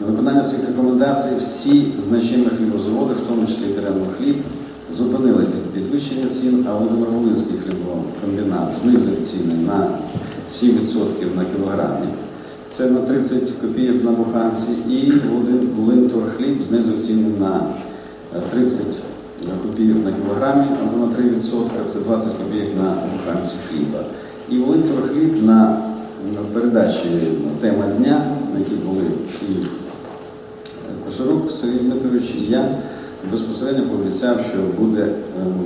На виконання цих рекомендацій всі значні хлібозаводи, в тому числі хліб, зупинили підвищення цін, а Володимир-Волинський хлібокомбінат знизив ціни на 7% на кілограмі. Це на 30 копійок на буханці. І Волинторхліб знизив ціни на е, 30 копійок на кілограмі або на 3%, це 20 копійок на буханці хліба. І Волинторхліб на передачі тема дня, на якій були і Кошарук Сергій Дмитрович я безпосередньо пообіцяв, що буде е,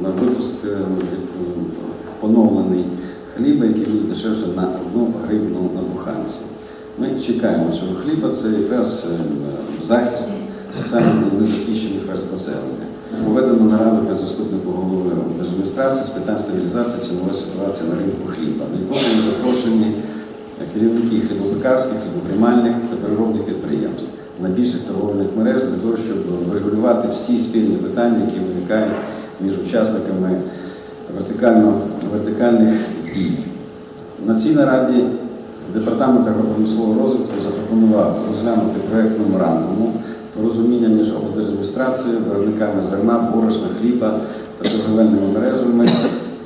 на випуск е, поновлений хліба, який буде дешевше на одну гривну на буханці. Ми чекаємо цього хліба, це якраз е, захист соціально незахищених верст населення. Проведено нараду для заступника голови держадміністрації з питань стабілізації цінової ситуації на ринку хліба. На якому запрошені керівники хлібопекарських, хлібоприймальних та переробних найбільших торговельних мереж для того, щоб врегулювати всі спільні питання, які виникають між учасниками вертикальних дій. На цій нараді Департамент агропромислового розвитку запропонував розглянути проєкт меморандуму порозуміння між облдержадміністрацією, виробниками зерна, борошна, хліба та торговельними мережами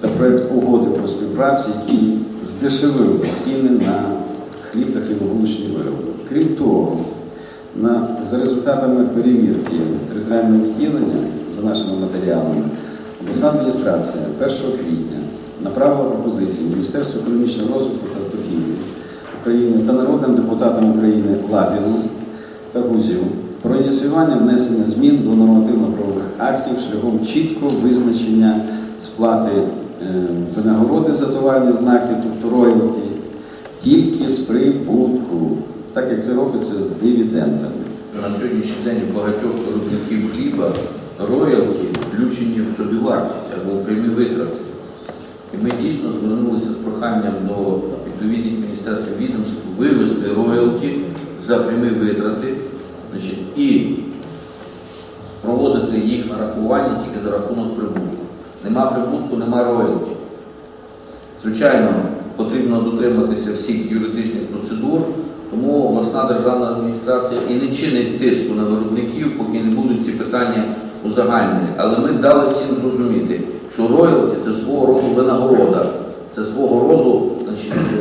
та проєкт угоди про співпрацю, який здешевив ціни на хліб та хлібобулочні вироби. Крім того, на, за результатами перевірки територіального відділення за нашими матеріалами, обласна адміністрація 1 квітня направила пропозиції Міністерству економічного розвитку та торгівлі України та народним депутатам України Лапіну та Гузєву про ініціювання внесення змін до нормативно-правових актів шляхом чіткого визначення сплати е, винагороди за товарні знаки, тобто роялті, тільки з прибутку, так як це робиться з дивідендами. На сьогоднішній день у багатьох виробників хліба роялті включені в собівартість або прямі витрати. І ми дійсно звернулися з проханням до відповідних міністерств відомств вивести роялті за прямі витрати значить, і проводити їх нарахування тільки за рахунок прибутку. Нема прибутку, нема роялті. Звичайно, потрібно дотриматися всіх юридичних процедур, тому обласна державна адміністрація і не чинить тиску на виробників, поки не будуть ці питання узагальнені. Але ми дали всім зрозуміти, що роялті це свого роду винагорода, це свого роду,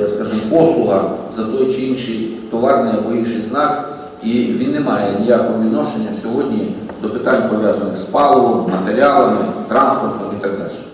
е, послуга за той чи інший товарний або інший знак, і він не має ніякого відношення сьогодні до питань пов'язаних з паливом, матеріалами, транспортом і так далі.